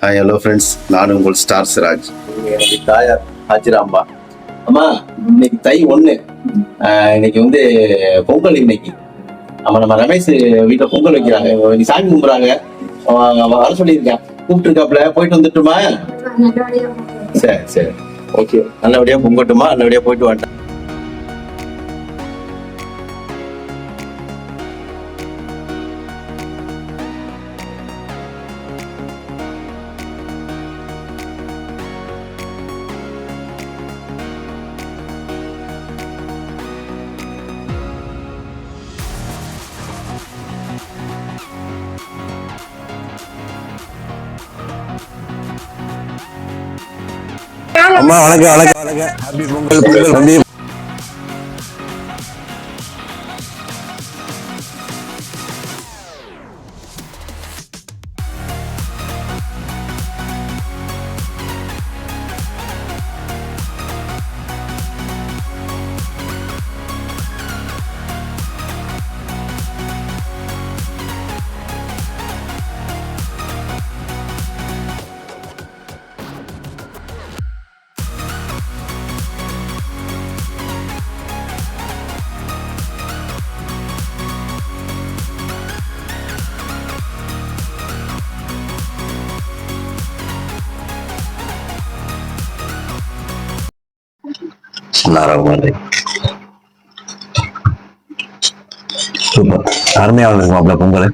Hi hello friends நான் உங்கள் star Siraj எனக்கு தாயார் ஹாஜிராம்பா. அம்மா இன்னைக்கு தை ஒண்ணு. ஆஹ் இன்னைக்கு வந்து பொங்கல் இன்னைக்கு. ஆமா நம்ம ரமேஷ் வீட்டுல பொங்கல் வைக்கிறாங்க. இன்னைக்கு சாமி கும்பிடுறாங்க. அவன் வர சொல்லியிருக்கேன். கூப்பிட்டு இருக்காப்ல போயிட்டு வந்துட்டுமா? சரி சரி. ஓகே. நல்லபடியா பொங்கட்டுமா? நல்லபடியா போயிட்டு வந்துட்டேன் அம்மா வணக்கம் வணக்கம். வணக்கம் ஹாப்பி பொங்கல் பொங்கல் வந்து சூப்பர் அருமையா வந்திருக்கு மாப்பிள்ள பொங்கல்.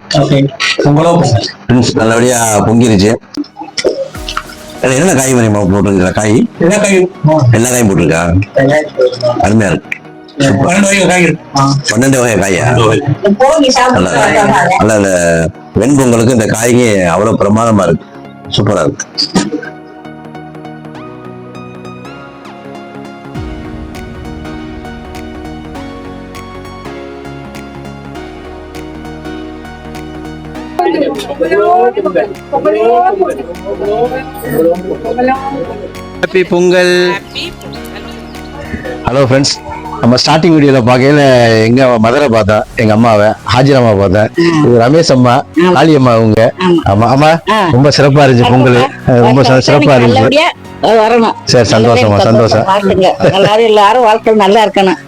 Friends, நல்லபடியா பொங்கிருச்சு. என்ன காய் மணி போட்டுருக்கா காய்? எல்லா காயும் போட்டிருக்கா? அருமையா இருக்கு. பன்னெண்டு வகை காயா நல்ல வெண்பொங்கலுக்கு இந்த காய்கறி அவ்வளவு பிரமாதமா இருக்கு. சூப்பரா இருக்கு. ஹாப்பி பொங்கல் ஹலோ ஃப்ரெண்ட்ஸ் நம்ம ஸ்டார்டிங் வீடியோல பார்க்கையில எங்க மதுரை பார்த்தேன் எங்க அம்மாவை ஹாஜிரம்மா பார்த்தேன் இது ரமேஷ் அம்மா காளி அம்மா அவங்க. ஆமா ஆமா ரொம்ப சிறப்பா இருந்துச்சு பொங்கல். ரொம்ப ச- சிறப்பா இருந்துச்சு. சரி சந்தோஷமா சந்தோஷம். எல்லாரும் வாழ்க்கை நல்லா இருக்கணும்.